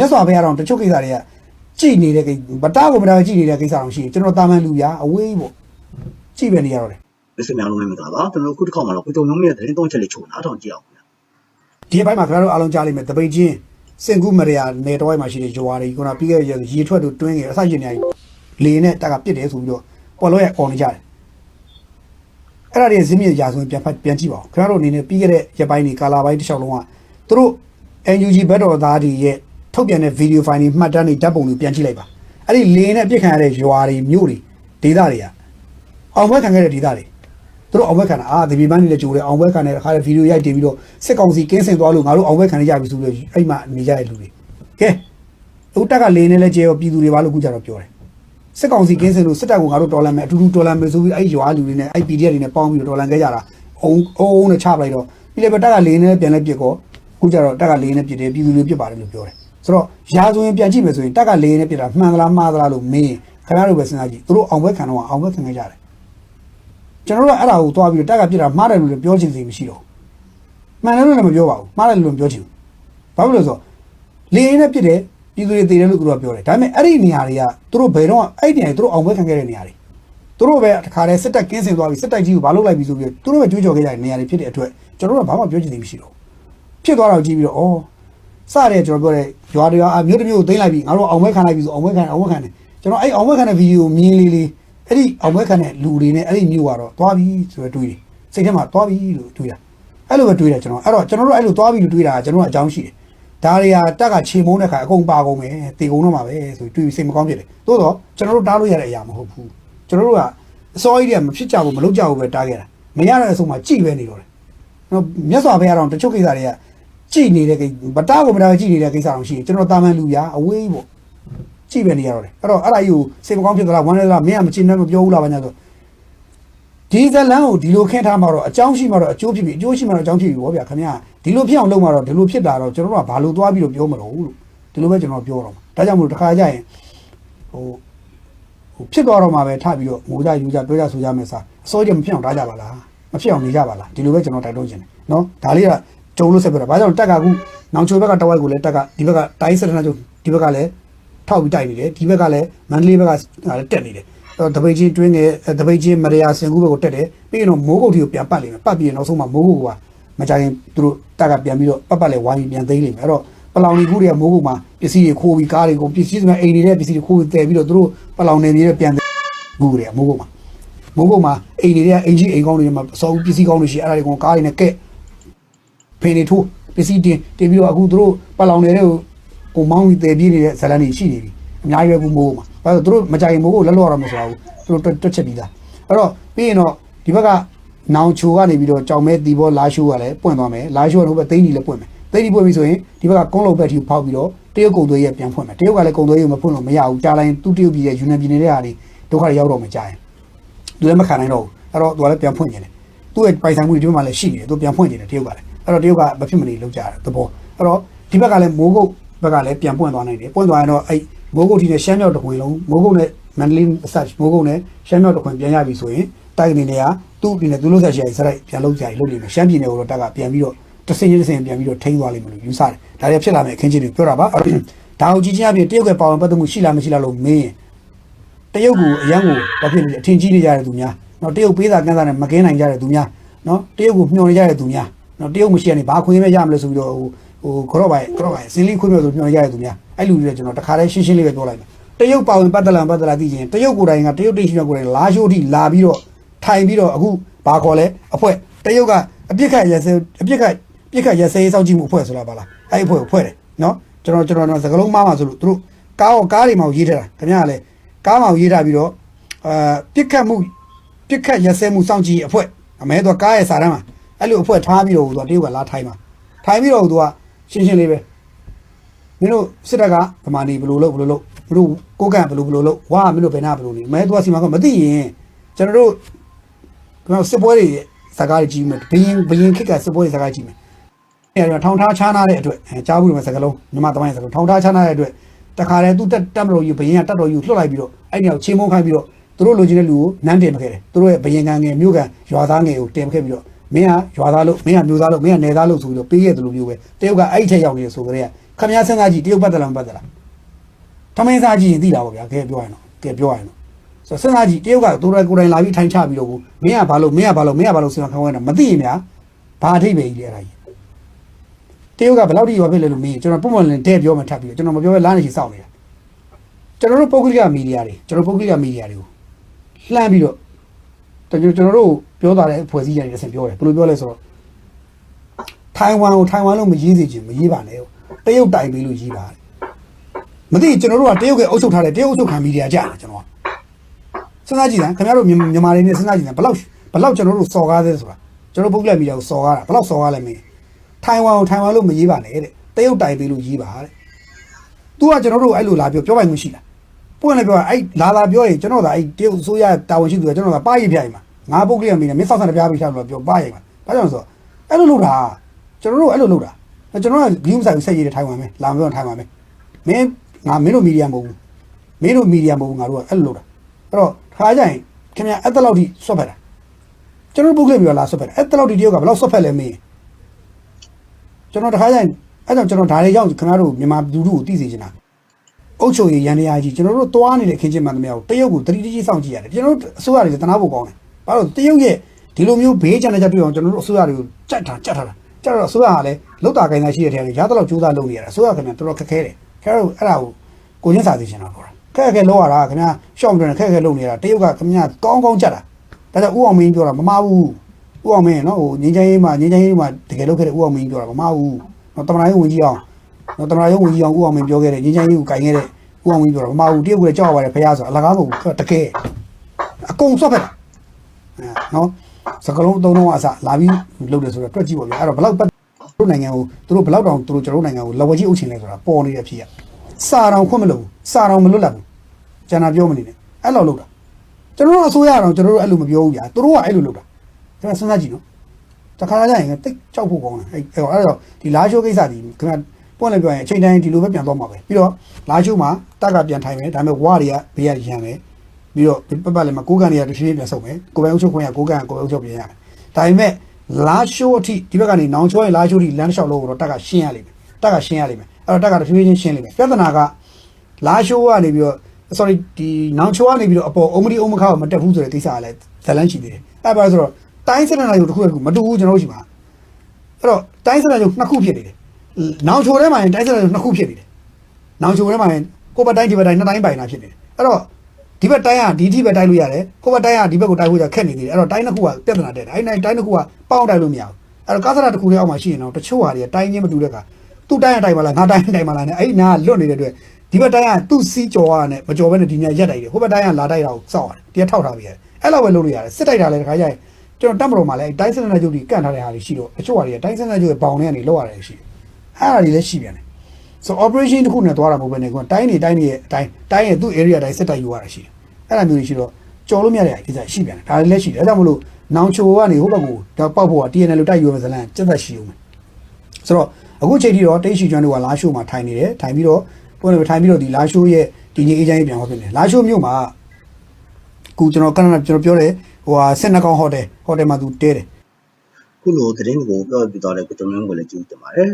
မြတ်စွာဘုရားတော်တချို့ကိစ္စတွေကကြည်နေတဲ့ကိစ္စဗတားကိုဗတားကြည်နေတဲ့ကိစ္စတော့ရှိတယ်ကျွန်တော်တာမန်လူပြအဝေးပေါ့ကြည်ပဲနေရတော့တယ်မစ္စများလုံးလည်းမသာပါကျွန်တော်တို့ခုတစ်ခေါက်မှတော့ကိုတုံရုံးရဲ့သတင်းသုံးချက်လေးချို့နားထောင်ကြည့်အောင်ခင်ဗျာဒီအပိုင်းမှာခင်ဗျားတို့အားလုံးကြားလိမ့်မယ်တပိတ်ချင်းစင်ကူမရယာနေတော့မှာရှိတဲ့ဂျွာတွေခုနပြီးခဲ့တဲ့ရေထွက်တို့တွင်းငယ်အစရှင်နေလေနဲ့တက်ကပြစ်တယ်ဆိုပြီးတော့ပေါ်လို့ရအော်နေကြတယ်အဲ့ဒါတွေဇင်းမြစ်ရာဆိုရင်ပြန်ဖတ်ပြန်ကြည့်ပါဦးခင်ဗျားတို့အနေနဲ့ပြီးခဲ့တဲ့ရက်ပိုင်းတွေကာလာပိုင်းတစ်လျှောက်လုံးကသူတို့ NUG ဘက်တော်သားတွေရဲ့ ထုတ်ပြန်တဲ့ဗီဒီယိုဖိုင်တွေမှတ်တမ်းတွေဓာတ်ပုံတွေပြန်ကြည့်လိုက်ပါအဲ့ဒီလေနဲ့အပြစ်ခံရတဲ့ရွာတွေမြို့တွေဒေသတွေကအောင်ဘွဲခံခဲ့တဲ့ဒေသတွေသူတို့အောင်ဘက်ခံတာအာဒီဘီမန်းနေလည်းကြိုးတယ်အောင်ဘက်ခံတဲ့အခါတဲ့ဗီဒီယိုရိုက်တင်ပြီးတော့စစ်ကောင်စီကင်းစင်သွားလို့ငါတို့အောင်ဘက်ခံရကြပြီဆိုပြီးအဲ့မှာနေကြတဲ့လူတွေကဲဦးတက်ကလေနေလဲကျဲရောပြည်သူတွေဘာလို့ခုကြတော့ပြောတယ်စစ်ကောင်စီကင်းစင်လို့စစ်တပ်ကငါတို့တော်လန်မယ်အတူတူတော်လန်မယ်ဆိုပြီးအဲ့ရွာလူတွေနဲ့အဲ့ PDF တွေနဲ့ပေါင်းပြီးတော့တော်လန်ခဲ့ကြတာအုံအုံနဲ့ချပလိုက်တော့ပြီးလည်းပဲတက်ကလေနေပြန်လဲပြစ်ကောခုကြတော့တက်ကလေနေပြစ်တယ်ပြည်သူတွေပြစ်ပါတယ်လို့ပြောတယ် ဆိုတော့ရာဇဝင်ပြန်ကြည့်မယ်ဆိုရင်တက်ကလေနေပြစ်တာမှန်သလားမှားသလားလို့မင်းခင်ဗျားတို့ပဲစဉ်းစားကြည့်သူတို့အောင်ဘက်ခံတော့အောင်ဘက်ခံခဲ့ကြတယ်ကျွန်တော်တို့ကအဲ့ဒါကိုသွားပြီးတော့တက်ကပြစ်တာမှားတယ်လို့လည်းပြောချင်စီမရှိတော့ဘူးမှန်တယ်လို့လည်းမပြောပါဘူးမှားတယ်လို့လည်းမပြောချင်ဘူးဘာဖြစ်လို့လဲဆိုတော့လေရင်နဲ့ပြစ်တယ်ပြည်သူတွေတည်တယ်လို့သူတို့ကပြောတယ်ဒါပေမဲ့အဲ့ဒီနေရာတွေကသူတို့ဘယ်တော့အဲ့ဒီနေရာတွေသူတို့အောင်ပွဲခံခဲ့တဲ့နေရာတွေသူတို့ပဲတစ်ခါတည်းစစ်တပ်ကင်းစင်သွားပြီးစစ်တပ်ကြီးကိုဘာလုပ်လိုက်ပြီဆိုပြီးသူတို့ပဲကြွေးကြော်ခဲ့ကြတဲ့နေရာတွေဖြစ်တဲ့အတွက်ကျွန်တော်တို့ကဘာမှပြောချင်သေးမရှိတော့ဘူးဖြစ်သွားတော့ကြည့်ပြီးတော့ဩ စတဲ့ကျွန်တော်ပြောတဲ့ရွာတွေကအမျိုးတစ်မျိုးကိုသိမ့်လိုက်ပြီးငါတို့အောင်ပွဲခံလိုက်ပြီဆိုအောင်ပွဲခံအောင်ပွဲခံတယ်ကျွန်တော်အဲ့အောင်ပွဲခံတဲ့ဗီဒီယိုမြင်လေးလေးအဲ့ဒီအောင်ပွဲခံတဲ့လူတွေနဲ့အဲ့ဒီမျိုးကတော့သွားပြီဆိုတော့တွေးတယ်စိတ်ထဲမှာသွားပြီလို့တွေးတာအဲ့လိုပဲတွေးတယ်ကျွန်တော်အဲ့တော့ကျွန်တော်တို့အဲ့လိုသွားပြီလို့တွေးတာကကျွန်တော်ကအကြောင်းရှိတယ်ဒါတွေကတက်ကခြေမုန်းတဲ့ခါအကုန်ပါကုန်မယ်တေကုန်တော့မှာပဲဆိုပြီးတွေးပြီးစိတ်မကောင်းဖြစ်တယ်သို့တော့ကျွန်တော်တို့တားလို့ရတဲ့အရာမဟုတ်ဘူးကျွန်တော်တို့ကအစောကြီးတွေကမဖြစ်ကြဘူးမလုပ်ကြဘူးပဲတားခဲ့တာမရတဲ့အဆုံးမှာကြည်ပဲနေတော့တယ်နော်မြတ်စွာဘုရားတော်တချို့ကိစ္စတွေက ကြည်နေတဲ့ကိစ္စဗတားကိုဗတားကြည်နေတဲ့ကိစ္စတော့ရှိတယ်ကျွန်တော်တာမန်လူပြအဝေးပေါ့ကြည်ပဲနေရတော့တယ်အဲ့တော့အဲ့ဒါကြီးကိုစိတ်မကောင်းဖြစ်သလားဝမ်းနေသလားမင်းကမချင်နဲ့မပြောဘူးလားဘာညာဆိုဒီဇလန်ကိုဒီလိုခင်းထားမှာတော့အကြောင်းရှိမှာတော့အကျိုးဖြစ်ပြီအကျိုးရှိမှာတော့အကြောင်းဖြစ်ပြီဗောဗျာခင်ဗျာဒီလိုဖြစ်အောင်လုပ်မှာတော့ဒီလိုဖြစ်တာတော့ကျွန်တော်တို့ကဘာလို့သွားပြီးတော့ပြောမလို့လို့ဒီလိုပဲကျွန်တော်ပြောတော့မှာဒါကြောင့်မို့လို့တစ်ခါကြရင်ဟိုဟိုဖြစ်သွားတော့မှာပဲထပြီးတော့ငိုကြယူကြပြောကြဆိုကြမယ်စားအစိုးရမဖြစ်အောင်တားကြပါလားမဖြစ်အောင်နေကြပါလားဒီလိုပဲကျွန်တော်တိုက်တွန်းခြင်းတယ်နော်ဒါလေးက ကြုံလို့ဆက်ပြတာဘာကြောင့်တက်ကအခုနောင်ချိုဘက်ကတဝိုက်ကိုလည်းတက်ကဒီဘက်ကတိုင်းစရနာကျုပ်ဒီဘက်ကလည်းထောက်ပြီးတိုက်နေတယ်ဒီဘက်ကလည်းမန္တလေးဘက်ကလည်းတက်နေတယ်အဲ့တော့တပိတ်ချင်းတွင်းငယ်တပိတ်ချင်းမရယာစင်ကူဘက်ကိုတက်တယ်ပြီးရင်တော့မိုးကုတ်ထီကိုပြန်ပတ်လိမ့်မယ်ပတ်ပြီးရင်နောက်ဆုံးမှမိုးကုတ်ကမကြရင်သူတို့တက်ကပြန်ပြီးတော့ပတ်ပတ်လဲဝိုင်းပြီးပြန်သိမ်းလိမ့်မယ်အဲ့တော့ပလောင်ဒီခုတွေကမိုးကုတ်မှာပစ္စည်းတွေခိုးပြီးကားတွေကုန်ပစ္စည်းတွေအိမ်နေတဲ့ပစ္စည်းတွေခိုးပြီးတည်ပြီးတော့သူတို့ပလောင်နေပြီးတော့ပြန်ကူတွေကမိုးကုတ်မှာမိုးကုတ်မှာအိမ်တွေတဲ့အင်ကြီးအိမ်ကောင်းတွေမှာအစောပစ္စည်းကောင်းတွေရှိအဲ့ဒါတွေကကားတွေနဲ့ကဲ့ ဖင်တွေထိုးပစ္စည်းတင်တင်ပြီးတော့အခုသူတို့ပလောင်နေတဲ့ကိုကိုမောင်းပြီးတည်ပြည့်နေတဲ့ဇလန်တွေရှိနေပြီအများကြီးပဲဘူးမိုးကုတ်မှာဘာလို့သူတို့မကြိုင်မိုးကုတ်လက်လော့ရမှာဆိုတာဘူးသူတို့တွတ်ချက်ပြီးသားအဲ့တော့ပြီးရင်တော့ဒီဘက်ကနောင်ချိုကနေပြီးတော့ကြောင်မဲတီဘောလာရှိုးကလည်းပွင့်သွားမယ်လာရှိုးကလည်းဘက်သိန်းကြီးလည်းပွင့်မယ်သိန်းကြီးပွင့်ပြီဆိုရင်ဒီဘက်ကကုန်းလုံးဘက်ထီဖောက်ပြီးတော့တရုတ်ကုံသွေးရဲ့ပြန်ဖွင့်မယ်တရုတ်ကလည်းကုံသွေးရဲ့မဖွင့်လို့မရဘူးကြားလိုက်သူတရုတ်ပြည်ရဲ့ယူနန်ပြည်နယ်တဲ့ဟာတွေဒုက္ခတွေရောက်တော့မကြရင်သူလည်းမခံနိုင်တော့ဘူးအဲ့တော့သူကလည်းပြန်ဖွင့်နေတယ်သူ့ရဲ့ပိုင်ဆိုင်မှုတွေဒီဘက်မှာလည်းရှိနေတယ်သူပြန်ဖွင့်နေတယ်တရုတ်ကလည်း အဲ့တော့တရုတ်ကမဖြစ်မနေလုပ်ကြတာသဘောအဲ့တော့ဒီဘက်ကလည်းမိုးကုတ်ဘက်ကလည်းပြန်ပွင့်သွားနိုင်တယ်ပွင့်သွားရင်တော့အဲ့မိုးကုတ်ထီနဲ့ရှမ်းမြောက်တခွေလုံးမိုးကုတ်နဲ့မန္တလေးအစမိုးကုတ်နဲ့ရှမ်းမြောက်တခွေပြန်ရပြီဆိုရင်တိုက်အနေနဲ့ကသူ့အနေနဲ့သူ့လို့ဆက်ရှိရင်စရိုက်ပြန်လုပ်ကြရင်လုပ်လိမ့်မယ်ရှမ်းပြည်နယ်ကိုတော့တက်ကပြန်ပြီးတော့တဆင်းချင်းတဆင်းပြန်ပြီးတော့ထိန်းသွားလိမ့်မယ်လို့ယူဆတယ်ဒါလည်းဖြစ်လာမယ်အခင်းချင်းတွေပြောတာပါဒါအောင်ကြီးချင်းအပြင်တရုတ်ကပါဝင်ပတ်သက်မှုရှိလားမရှိလားလို့မင်းရင်တရုတ်ကိုအရန်ကိုဘာဖြစ်လဲအထင်ကြီးနေကြတဲ့သူများနော်တရုတ်ပေးတာကန်းတာနဲ့မကင်းနိုင်ကြတဲ့သူများနော်တရုတ်ကိုမျှော်နေကြတဲ့သူများ နော်တရုတ်မရှိကနေဘာခွင့်မရမလဲဆိုပြီးတော့ဟိုဟိုခရော့ပါခရော့ပါစင်လီခွင့်မျိုးဆိုပြောရရသူများအဲ့လူတွေကကျွန်တော်တခါတည်းရှင်းရှင်းလေးပဲပြောလိုက်တယ်တရုတ်ပါဝင်ပတ်သက်လာပတ်သက်လာသိရင်တရုတ်ကိုယ်တိုင်ကတရုတ်တိရှိမြကိုယ်တိုင်လာရှိုးထိလာပြီးတော့ထိုင်ပြီးတော့အခုဘာခေါ်လဲအဖွဲ့တရုတ်ကအပြစ်ခတ်ရစဲအပြစ်ခတ်ပြစ်ခတ်ရစဲစောင့်ကြည့်မှုအဖွဲ့ဆိုတာပါလားအဲ့အဖွဲ့ကိုဖွဲ့တယ်နော်ကျွန်တော်ကျွန်တော်တော့စကလုံးမားမှာဆိုလို့သူတို့ကားရောကားတွေမှာရေးထားတာခင်ဗျားကလည်းကားမှာရေးထားပြီးတော့အာပြစ်ခတ်မှုပြစ်ခတ်ရစဲမှုစောင့်ကြည့်အဖွဲ့အမဲတော့ကားရဲ့စာတမ်းမှာ အဲ့လိုအဖွဲ့ထားပြီးတော့သူကတရုတ်ကလာထိုင်းမှာထိုင်းပြီးတော့သူကရှင်းရှင်းလေးပဲမင်းတို့စစ်တပ်ကဗမာနေဘယ်လိုလုပ်ဘယ်လိုလုပ်မင်းတို့ကိုကန့်ဘယ်လိုဘယ်လိုလုပ်ဝါမင်းတို့ဘယ်နာဘယ်လိုနေမဲသူကစီမံကမသိရင်ကျွန်တော်တို့ကျွန်တော်စစ်ပွဲတွေစကားတွေကြီးမယ်ဘရင်ဘရင်ခက်ကစစ်ပွဲတွေစကားကြီးမယ်အဲ့ဒါထောင်ထားချားနာတဲ့အတွက်အဲကြားဘူးလို့စကားလုံးညီမသမိုင်းစကားလုံးထောင်ထားချားနာတဲ့အတွက်တခါတည်းသူတက်တက်မလို့ယူဘရင်ကတက်တော်ယူလှုပ်လိုက်ပြီးတော့အဲ့ဒီအောင်ချင်းမုန်းခိုင်းပြီးတော့သူတို့လိုချင်တဲ့လူကိုနန်းတင်မခဲ့တယ်သူတို့ရဲ့ဘယင်ကံငယ်မြို့ကံရွာသားငယ်ကိုတင်မခဲ့ပြီးတော့ မင်းကရွာသားလို့မင်းကမျိုးသားလို့မင်းကနယ်သားလို့ဆိုပြီးတော့ပေးရတယ်လို့မျိုးပဲတယောက်ကအဲ့ထက်ရောက်နေတယ်ဆိုကြတဲ့ကခမရစဉ်းစားကြည့်တရုတ်ပတ်သက်လားမပတ်သက်လားထမင်းစားကြည့်ရင်သိတာပေါ့ဗျာကဲပြောရရင်တော့ကဲပြောရရင်တော့ဆိုတော့စဉ်းစားကြည့်တရုတ်ကသူတို့ကိုယ်တိုင်လာပြီးထိုင်ချပြီးတော့ကိုမင်းကဘာလို့မင်းကဘာလို့မင်းကဘာလို့စဉ်းစားခံဝင်တာမသိရင်များဘာအထိပ္ပယ်ကြီးလဲအဲ့ဒါကြီးတရုတ်ကဘယ်လောက်ထိရွာဖြစ်လဲလို့မင်းကျွန်တော်ပုံမှန်လင်းတဲ့ပြောမှထပ်ပြီးတော့ကျွန်တော်မပြောဘဲလားနေချီစောင့်နေတာကျွန်တော်တို့ပုဂ္ဂလိကမီဒီယာတွေကျွန်တော်ပုဂ္ဂလိကမီဒီယာတွေကိုလှမ်းပြီးတော့ကျွန်တော်ကျွန်တော်တို့ ပြောတာတဲ့ဖွဲ့စည်းကြတယ်ဆက်ပြောတယ်ဘယ်လိုပြောလဲဆိုတော့ထိုင်ဝမ်ကိုထိုင်ဝမ်လို့မရေးစေချင်မရေးပါနဲ့တရုတ်တိုင်ပေးလို့ရေးပါတယ်မသိကျွန်တော်တို့ကတရုတ်ကအုပ်ချုပ်ထားတဲ့တရုတ်အုပ်ချုပ်ခံမီဒီယာကြာတယ်ကျွန်တော်ကစဉ်းစားကြည့်တယ်ခင်ဗျားတို့မြန်မာမြန်မာတွေနဲ့စဉ်းစားကြည့်တယ်ဘယ်လောက်ဘယ်လောက်ကျွန်တော်တို့စော်ကားသေးဆိုတာကျွန်တော်ပုဂ္ဂလိကမီဒီယာကိုစော်ကားတာဘယ်လောက်စော်ကားလဲမင်းထိုင်ဝမ်ကိုထိုင်ဝမ်လို့မရေးပါနဲ့တဲ့တရုတ်တိုင်ပေးလို့ရေးပါတဲ့ तू ကကျွန်တော်တို့အဲ့လိုလာပြောပြောပိုင်မှုရှိလားပွင့်လည်းပြောအဲ့လာလာပြောရင်ကျွန်တော်ကအဲ့တရုတ်အစိုးရတာဝန်ရှိသူကကျွန်တော်ကပါရိပြိုင်မှာ ငါပုဂ္ဂလိကမီဒီယာမင်းစောက်ဆန်တပြားပြီးထားလို့ပြောပါရိမှာဘာကြောင့်လဲဆိုတော့အဲ့လိုလုပ်တာကျွန်တော်တို့အဲ့လိုလုပ်တာကျွန်တော်ကဂိမ်းဆိုင်ကိုဆက်ရည်တဲ့ထိုင်ဝမ်ပဲလာမပြောထိုင်ဝမ်ပဲမင်းငါမင်းတို့မီဒီယာမဟုတ်ဘူးမင်းတို့မီဒီယာမဟုတ်ဘူးငါတို့ကအဲ့လိုလုပ်တာအဲ့တော့ခါကြရင်ခင်ဗျအဲ့တလောက်ထိဆွတ်ဖက်တာကျွန်တော်ပုဂ္ဂလိကပြောလာဆွတ်ဖက်တာအဲ့တလောက်ထိတရုတ်ကဘယ်လောက်ဆွတ်ဖက်လဲမင်းကျွန်တော်တခါကျရင်အဲ့ကြောင့်ကျွန်တော်ဒါတွေကြောင့်ခင်ဗျားတို့မြန်မာလူထုကိုသိစေချင်တာအုတ်ချုပ်ရည်ရန်တရားကြီးကျွန်တော်တို့တွားနေတဲ့ခင်ချင်းမှန်သမျှကိုတရုတ်ကိုတတိတိကြီးစောင့်ကြည့်ရတယ်ကျွန်တော်တို့အစိုးရတွေတနာဖို့ကောင်းတယ် ဘာလို့တရုတ်ရဲ့ဒီလိုမျိုးဘေးချန်တဲ့ချက်တွေ့အောင်ကျွန်တော်တို့အစိုးရတွေကိုကြက်တာကြက်ထားတာကြက်တော့အစိုးရကလည်းလောက်တာကိုင်းသားရှိတဲ့ထဲကနေရတော့ကြိုးစားလုပ်နေရတာအစိုးရခင်ဗျတော်တော်ခက်ခဲတယ်ခဲတော့အဲ့ဒါကိုကိုချင်းစာသိချင်တာပေါ့ခက်ခဲလောက်ရတာခင်ဗျရှော့မတွင်ခက်ခဲလုပ်နေတာတရုတ်ကခင်ဗျကောင်းကောင်းကြက်တာဒါကြောင့်ဦးအောင်မင်းပြောတာမမဘူးဦးအောင်မင်းနော်ဟိုငင်းချင်းရေးမှာငင်းချင်းရေးမှာတကယ်လုပ်ခဲ့တဲ့ဦးအောင်မင်းပြောတာမမဘူးနော်တမန်တော်ဝင်ကြီးအောင်နော်တမန်တော်ဝင်ကြီးအောင်ဦးအောင်မင်းပြောခဲ့တဲ့ငင်းချင်းရေးကိုကင်ခဲ့တဲ့ဦးအောင်ကြီးပြောတော့မမဘူးတရုတ်ကကြောက်ရပါတယ်ဖះဆိုအလကားမဟုတ်ဘူးတကယ်အကုန်ဆွတ်ဖက်တာအဲ နော်စကလုံးအသုံးလုံးအစလာပြီးလုပ်တယ်ဆိုတော့တွက်ကြည့်ပါဗျာအဲ့တော့ဘလောက်ပတ်တို့နိုင်ငံကိုသူတို့ဘလောက်တောင်သူတို့ကျွန်တော်တို့နိုင်ငံကိုလဝကြီးအုပ်ချင်လဲဆိုတာပေါ်နေတဲ့အဖြစ်ရစာတောင်ခွင့်မလို့စာတောင်မလွတ်လပ်ဘူးကျန်တာပြောမနေနဲ့အဲ့လိုလုပ်တာကျွန်တော်တို့အစိုးရအောင်ကျွန်တော်တို့အဲ့လိုမပြောဘူးဗျာသူတို့ကအဲ့လိုလုပ်တာကျွန်တော်စဉ်းစားကြည့်နော်တခါကြရင်တိတ်ကြောက်ဖို့ကောင်းတယ်အဲ့အဲ့တော့ဒီလာရှိုးကိစ္စဒီခင်ဗျပွင့်လည်းပြောရင်အချိန်တိုင်းဒီလိုပဲပြန်သွားမှာပဲပြီးတော့လာရှိုးမှာတက်ကပြန်ထိုင်မယ်ဒါပေမဲ့ဝါတွေကဘေးရရံမယ် ပြီးတော့ပတ်ပတ်လည်းမကိုးကန်တွေကတစ်ဖြည်းဖြည်းပြန်ဆုပ်မယ်ကိုယ်ပိုင်အုပ်ချုပ်ခွင့်ရကိုးကန်ကိုယ်ပိုင်အုပ်ချုပ်ပြန်ရမယ်ဒါပေမဲ့လာရှိုးအထိဒီဘက်ကနေနောင်ချောရင်လာရှိုးအထိလမ်းလျှောက်လို့တော့တက်ကရှင်းရလိမ့်မယ်တက်ကရှင်းရလိမ့်မယ်အဲ့တော့တက်ကတစ်ဖြည်းဖြည်းချင်းရှင်းလိမ့်မယ်ပြဿနာကလာရှိုးကနေပြီးတော့ sorry ဒီနောင်ချိုကနေပြီးတော့အပေါ်အုံမဒီအုံမခါကိုမတက်ဘူးဆိုတဲ့ကိစ္စကလည်းဇလန်းရှိသေးတယ်အဲ့ပါဆိုတော့တိုင်းစနစ်နာယူတစ်ခုတစ်ခုမတူဘူးကျွန်တော်တို့ရှိမှာအဲ့တော့တိုင်းစနစ်နာယူနှစ်ခုဖြစ်နေတယ်နောင်ချိုထဲမှာရင်တိုင်းစနစ်နာယူနှစ်ခုဖြစ်နေတယ်နောင်ချိုထဲမှာရင်ကိုယ်ဘက်တိုင်းဒီဘက်တိုင်းနှစ်တိုင်းပိုင်တာဖြစ်နေတယ်အဲ့တော့ ဒီဘက်တိုင်းကဒီဒီဘက်တိုင်းလို့ရတယ်ကိုယ်ဘက်တိုင်းကဒီဘက်ကိုတိုင်းဖို့ကြခက်နေသေးတယ်အဲ့တော့တိုင်းနှစ်ခုကပြဿနာတက်တယ်အဲ့တိုင်းတိုင်းနှစ်ခုကပေါင်းတိုင်းလို့မရဘူးအဲ့တော့ကာသနာတစ်ခုတည်းအောက်မှာရှိရင်တော့တချို့ဟာတွေကတိုင်းချင်းမတူတဲ့ကသူ့တိုင်းအတိုင်းမလားငါတိုင်းအတိုင်းမလားနဲ့အဲ့ဒီနာကလွတ်နေတဲ့အတွက်ဒီဘက်တိုင်းကသူ့စီးကြော်ရတယ်မကြော်ဘဲနဲ့ဒီညရက်တိုက်တယ်ဟိုဘက်တိုင်းကလာတိုက်တာကိုစောက်ရတယ်ဒီကထောက်ထားပြီးရတယ်အဲ့လိုပဲလုပ်လို့ရတယ်စစ်တိုက်တာလည်းတခါကျရင်ကျွန်တော်တတ်မတော်မှာလည်းတိုင်းစနစ်ချုပ်ကြီးကန့်ထားတဲ့ဟာတွေရှိတော့အချို့ဟာတွေကတိုင်းစနစ်ချုပ်ရဲ့ဘောင်ထဲကနေလောက်ရတယ်ရှိတယ်အဲ့ဒါတွေလည်းရှိပြန်တယ် ဆို operation တစ်ခုနဲ့သွားတာမဟုတ်ဘဲနဲ့ကွာတိုင်းနေတိုင်းနေရဲ့အတိုင်းတိုင်းရဲ့သူ့ area တိုင်းစစ်တိုက်ယူရတာရှိတယ်အဲ့ဒါမျိုးတွေရှိတော့ကြော်လို့မရတဲ့အိကိစ္စရှိပြန်တယ်ဒါတွေလည်းရှိတယ်အဲဒါကြောင့်မလို့နောင်ချိုကနေဟိုဘက်ကိုတော့ပောက်ဖို့က TNL လို့တိုက်ယူရမယ်ဇလန်စက်သက်ရှိအောင်မယ်ဆိုတော့အခုချိန်ထိတော့တိတ်ရှိကျွမ်းတို့ကလာရှိုးမှာထိုင်နေတယ်ထိုင်ပြီးတော့ပုံနေထိုင်ပြီးတော့ဒီလာရှိုးရဲ့ဒီညအေးချမ်းရေးပြန်ဟောဖြစ်နေတယ်လာရှိုးမြို့မှာအခုကျွန်တော်ကနနကျွန်တော်ပြောတယ်ဟိုဟာစင်နကောင်ဟိုတယ်ဟိုတယ်မှာသူတဲတယ်ခုလိုသတင်းကိုပြောပြသွားတဲ့ကိုတုံးလုံးကိုလည်းကျေးဇူးတင်ပါတယ်